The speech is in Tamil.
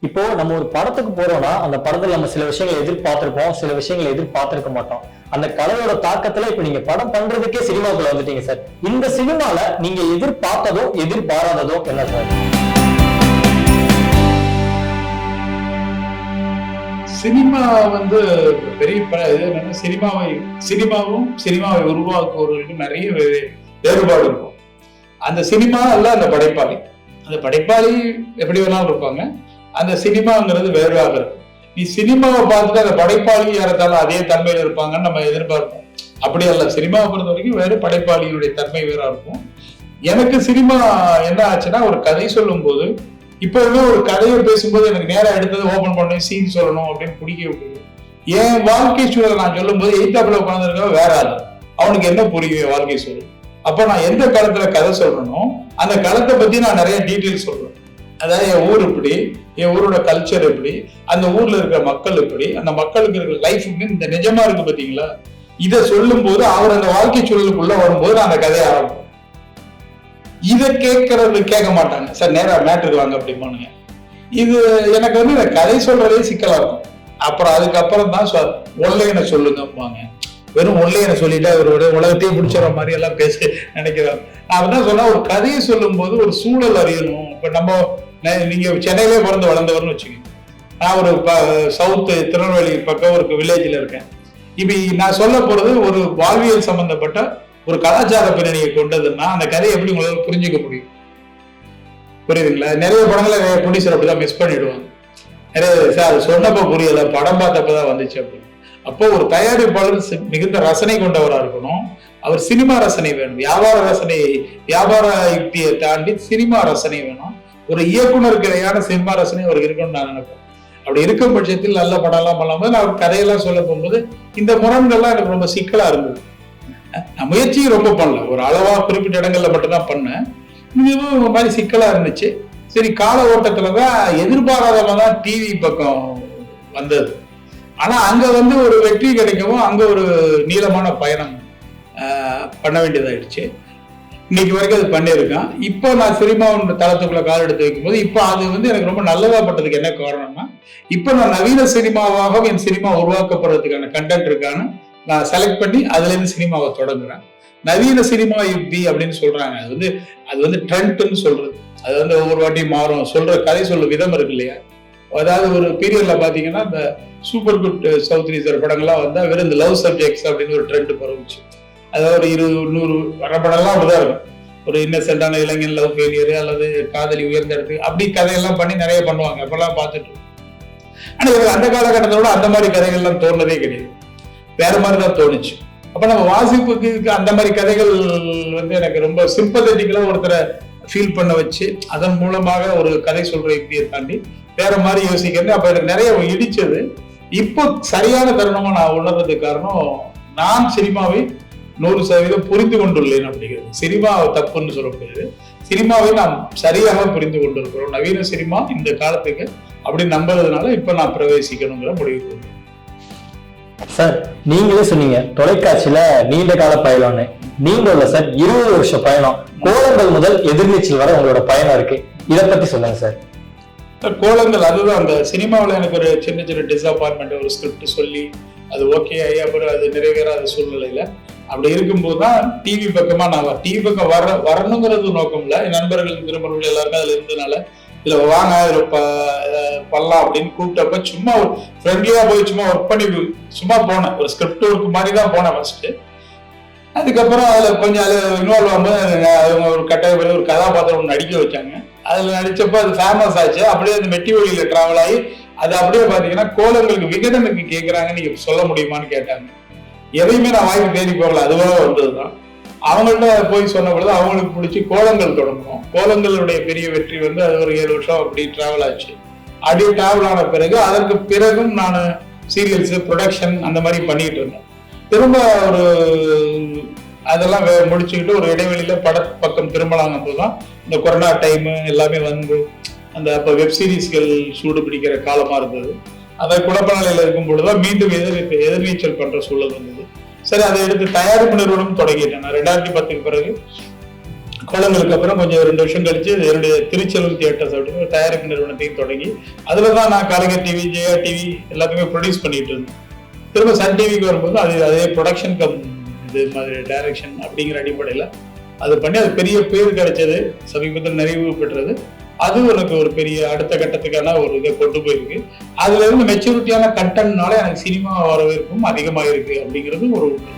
இப்போ நம்ம ஒரு படத்துக்கு போறோம்னா அந்த படத்துல நம்ம சில விஷயங்களை எதிர்பார்த்திருப்போம் சில விஷயங்களை எதிர்பார்த்திருக்க மாட்டோம். அந்த கலையோட தாக்கத்துல இப்ப நீங்க படம் பண்றதுக்கே சினிமாக்குள்ள வந்துட்டீங்க சார். இந்த சினிமால நீங்க எதிர்பார்த்ததோ எதிர்பாராததோ என்ன சார்? சினிமா வந்து பெரிய என்னன்னா சினிமாவை சினிமாவும் சினிமாவை உருவாக்குவர்களுக்கும் நிறைய வேறுபாடு இருக்கும். அந்த சினிமா அல்ல அந்த படைப்பாளி. அந்த படைப்பாளி எப்படி வேணாலும் இருப்பாங்க. அந்த சினிமாங்கிறது வேறாக இருக்கும். நீ சினிமாவை பார்த்துட்டு அந்த படைப்பாளி யாரத்தாலும் அதே தன்மையில இருப்பாங்கன்னு நம்ம எதிர்பார்ப்போம். அப்படி அல்ல சினிமாவை பொறுத்த வரைக்கும் வேறு படைப்பாளிகளுடைய தன்மை வேறா இருக்கும். எனக்கு சினிமா என்ன ஆச்சுன்னா ஒரு கதை சொல்லும் போது இப்போவே ஒரு கதையை பேசும்போது எனக்கு நேரம் எடுத்தது ஓபன் பண்ணி சீன் சொல்லணும் அப்படின்னு பிடிக்க விட்டுது. என் வாழ்க்கை சூழலை நான் சொல்லும்போது எயித்தாப்புல உட்காந்துருக்க வேற ஆள். அவனுக்கு என்ன புரியும் என் வாழ்க்கை சூழல்? அப்போ நான் எந்த காலத்துல கதை சொல்றேனோ அந்த களத்தை பத்தி நான் நிறைய டீட்டெயில் சொல்றேன். அதாவது என் ஊர் இப்படி என் ஊரோட கல்ச்சர் எப்படி? அந்த ஊர்ல இருக்கிற மக்கள் எப்படி? அந்த மக்களுக்கு இருக்கிற லைஃப் இந்த நிஜமா இருக்கு பாத்தீங்களா இதை சொல்லும் போது அவர் அந்த வாழ்க்கை சூழலுக்குள்ள வரும்போது நான் அந்த கதையை ஆரம்பிக்கும். இதை கேட்கறது கேட்க மாட்டாங்க. சார் நேரா மேட்டுக்கு வாங்க அப்படிம்பானுங்க. இது எனக்கு வந்து இந்த கதை சொல்றதே சிக்கலா இருக்கும். அப்புறம் அதுக்கப்புறம் தான் ஒல்லையனை சொல்லுங்கம்பாங்க. வெறும் ஒல்லையனை சொல்லிட்டு அவரோட உலகத்தையும் உலகத்தையே பிடிச்சிடுற மாதிரி எல்லாம் பேச நினைக்கிறாங்க நான் தான் சொன்னா ஒரு கதையை சொல்லும் போது ஒரு சூழல் அறியணும். இப்ப நம்ம நீங்க சென்னையிலே பிறந்து வளர்ந்தவர்னு வச்சுக்கோங்க. நான் ஒரு சவுத்து திருநெல்வேலி பக்கம் ஒரு வில்லேஜில் இருக்கேன். இப்போ நான் சொல்ல போகிறது ஒரு வாழ்வியல் சம்பந்தப்பட்ட ஒரு கலாச்சார பின்னணியை கொண்டதுன்னா அந்த கதையை எப்படி உங்களால் புரிஞ்சுக்க முடியும்? புரியுதுங்களா? நிறைய படங்களை நிறைய ப்ரொடியூசர் அப்படிதான் மிஸ் பண்ணிடுவாங்க. நிறைய சார் அது புரியல படம் பார்த்தப்பதான் வந்துச்சு அப்படின்னு. அப்போ ஒரு தயாரிப்பாளர் மிகுந்த ரசனை கொண்டவராக இருக்கணும். அவர் சினிமா ரசனை வேணும். வியாபார ரசனை வியாபார யுக்தியை தாண்டி சினிமா ரசனை வேணும். ஒரு இயக்குனருக்கு இடையான சினிமா அவர் இருக்கணும்னு நான் நினைப்பேன். அப்படி இருக்கும் பட்சத்தில் நல்ல படம்லாம் பண்ணும்போது நான் அவர் கதையெல்லாம் சொல்ல போகும்போது இந்த முரண்கள்லாம் எனக்கு ரொம்ப சிக்கலா இருந்தது. நான் முயற்சியும் ரொம்ப பண்ணல. ஒரு அளவா குறிப்பிட்ட இடங்கள்ல மட்டும்தான் பண்ணேன். இதுவும் இந்த மாதிரி சிக்கலா இருந்துச்சு. சரி கால ஓட்டத்துல தான் எதிர்பாராதவங்க தான் டிவி பக்கம் வந்தது. ஆனா அங்க வந்து ஒரு வெற்றி கிடைக்கவும் அங்க ஒரு நீளமான பயணம் பண்ண வேண்டியதாயிடுச்சு. இன்னைக்கு வரைக்கும் அது பண்ணியிருக்கேன். இப்போ நான் சினிமாவோட தளத்துக்குள்ள கால் எடுத்து வைக்கும்போது இப்போ அது வந்து எனக்கு ரொம்ப நல்லதா பட்டதுக்கு என்ன காரணம்னா இப்போ நான் நவீன சினிமாவாக என் சினிமா உருவாக்கப்படுறதுக்கான கண்டென்ட் இருக்கான்னு நான் செலக்ட் பண்ணி அதுலேருந்து சினிமாவை தொடங்குறேன். நவீன சினிமா யுக்தி அப்படின்னு சொல்றாங்க. அது வந்து அது வந்து ட்ரெண்ட்னு சொல்றது. அது வந்து ஒவ்வொரு வாட்டி மாறும். சொல்ற கதை சொல்ற விதம் இருக்கு இல்லையா? அதாவது ஒரு பீரியட்ல பாத்தீங்கன்னா இந்த சூப்பர் குட் சவுத் ஈஸ்டர் படங்கள்லாம் வந்தா வெறும் இந்த லவ் சப்ஜெக்ட்ஸ் அப்படின்னு ஒரு ட்ரெண்ட் பரவுச்சு. அதாவது ஒரு இருபது நூறு வர அப்படிதான் இருக்கும். ஒரு இன்னசென்டான இளைஞன் லவ் ஃபெயிலியர் அல்லது காதலி உயர்ந்த இடத்துக்கு அப்படி கதையெல்லாம் பண்ணி நிறைய பண்ணுவாங்க. அப்பெல்லாம் பார்த்துட்டு ஆனா எனக்கு அந்த காலகட்டத்தோட அந்த மாதிரி கதைகள்லாம் தோணுனதே கிடையாது. வேற மாதிரி தான் தோணுச்சு. அப்ப நம்ம வாசிப்புக்கு அந்த மாதிரி கதைகள் வந்து எனக்கு ரொம்ப சிம்பத்தட்டிக்கலா ஒருத்தரை ஃபீல் பண்ண வச்சு அதன் மூலமாக ஒரு கதை சொல்ற யுக்தியை தாண்டி வேற மாதிரி யோசிக்கிறது அப்ப எனக்கு நிறைய இடிச்சது. இப்போ சரியான தருணமா நான் உணர்றதுக்கு காரணம் நான் சினிமாவை நூறு சதவீதம் புரிந்து கொண்டுள்ளேன் அப்படிங்கிறது. சினிமா தப்புன்னு சொல்ல முடியாது சினிமாவை நாம் சரியாக புரிந்து கொண்டிருக்கிறோம் நவீன சினிமா இந்த காலத்துக்கு அப்படி நம்புறதுனால இப்ப நான் பிரவேசிக்கணுங்கிற முடிவுக்கு வந்தேன். சார் நீங்களே சொன்னீங்க தொலைக்காட்சியில நீண்ட கால பயணம்னு. நீங்க இல்ல சார் இருபது வருஷ பயணம். கோலங்கள் முதல் எதிர்நீச்சல் வரை உங்களோட பயணம் இருக்கு. இத பத்தி சொல்லுங்க சார். கோலங்கள் அதுதான். அந்த சினிமாவில் எனக்கு ஒரு சின்ன சின்ன டிசப்பாயின்மெண்ட் ஒரு ஸ்கிரிப்ட் சொல்லி அது ஓகே ஆகி அப்புறம் அது நிறைவேறாத சூழ்நிலையில அப்படி இருக்கும்போது தான் டிவி பக்கமா நான் டிவி பக்கம் வர வரணுங்கிறது நோக்கம் இல்லை என் நண்பர்கள் திருமணங்கள் எல்லாருமே அதுல இருந்ததுனால இதுல வாங்க இதுல பண்ணலாம் அப்படின்னு கூப்பிட்டப்ப சும்மா ஒரு ஃப்ரெண்ட்லியா போய் சும்மா ஒர்க் பண்ணி சும்மா போனேன். ஒரு ஸ்கிரிப்ட் ஒர்க் மாதிரி தான் போனேன் ஃபர்ஸ்ட் அதுக்கப்புறம் அதுல கொஞ்சம் அதுல இன்வால்வ் ஆகும்போது அவங்க ஒரு கட்டாய ஒரு கதாபாத்திரம் ஒன்று நடிக்க வச்சாங்க. அதுல நடிச்சப்ப அது ஃபேமஸ் ஆச்சு. அப்படியே அந்த மெட்டி வழியில டிராவல் ஆகி அது அப்படியே பாத்தீங்கன்னா கோலங்களுக்கு விகடனுக்கு கேட்கறாங்க நீங்க சொல்ல முடியுமான்னு கேட்டாங்க. எதையுமே நான் வாய்ப்பு தேடி போகல அதுவாக வந்ததுதான். அவங்கள்ட்ட போய் சொன்ன பொழுது அவங்களுக்கு பிடிச்சி கோலங்கள் தொடங்கணும் கோலங்களுடைய பெரிய வெற்றி வந்து அது ஒரு ஏழு வருஷம் அப்படி டிராவல் ஆச்சு. அப்படி டிராவல் ஆன பிறகு அதற்கு பிறகும் நான் சீரியல்ஸ் ப்ரொடக்ஷன் அந்த மாதிரி பண்ணிட்டு இருந்தேன். திரும்ப ஒரு அதெல்லாம் முடிச்சுக்கிட்டு ஒரு இடைவெளியில பட பக்கம் திரும்பலாங்கும் போதுதான் இந்த கொரோனா டைம் எல்லாமே வந்து அந்த அப்போ வெப் சீரிஸ்கள் சூடு பிடிக்கிற காலமா இருந்தது. அதை குழப்ப நிலையில இருக்கும் பொழுதுதான் மீண்டும் எதிர் எதிர்நீச்சல் பண்ற சூழல் வந்தது. சரி அதை எடுத்து தயாரிப்பு நிறுவனம் தொடங்கிட்டேன் நான் ரெண்டாயிரத்தி பத்துக்கு பிறகு கோலங்களுக்கு அப்புறம் கொஞ்சம் ரெண்டு வருஷம் கழிச்சு என்னுடைய திருச்செல்வம் தியேட்டர்ஸ் அப்படின்னு ஒரு தயாரிப்பு நிறுவனத்தையும் தொடங்கி அதில் தான் நான் கலைஞர் டிவி ஜெயா டிவி எல்லாத்தையுமே ப்ரொடியூஸ் பண்ணிட்டு இருந்தேன். திரும்ப சன் டிவிக்கு வரும்போது அது அதே ப்ரொடக்ஷன் கம் இது மாதிரி டைரக்ஷன் அப்படிங்கிற அடிப்படையில் அது பண்ணி அது பெரிய பேர் கிடைச்சது சமீபத்தில் நிறைவு பெற்றது. அது எனக்கு ஒரு பெரிய அடுத்த கட்டத்துக்கான ஒரு இதை கொண்டு போயிருக்கு. அதுல இருந்து மெச்சூரிட்டியான கண்டென்ட்னால எனக்கு சினிமா வரவேற்பும் அதிகமாக இருக்கு அப்படிங்கிறது ஒரு உண்மை.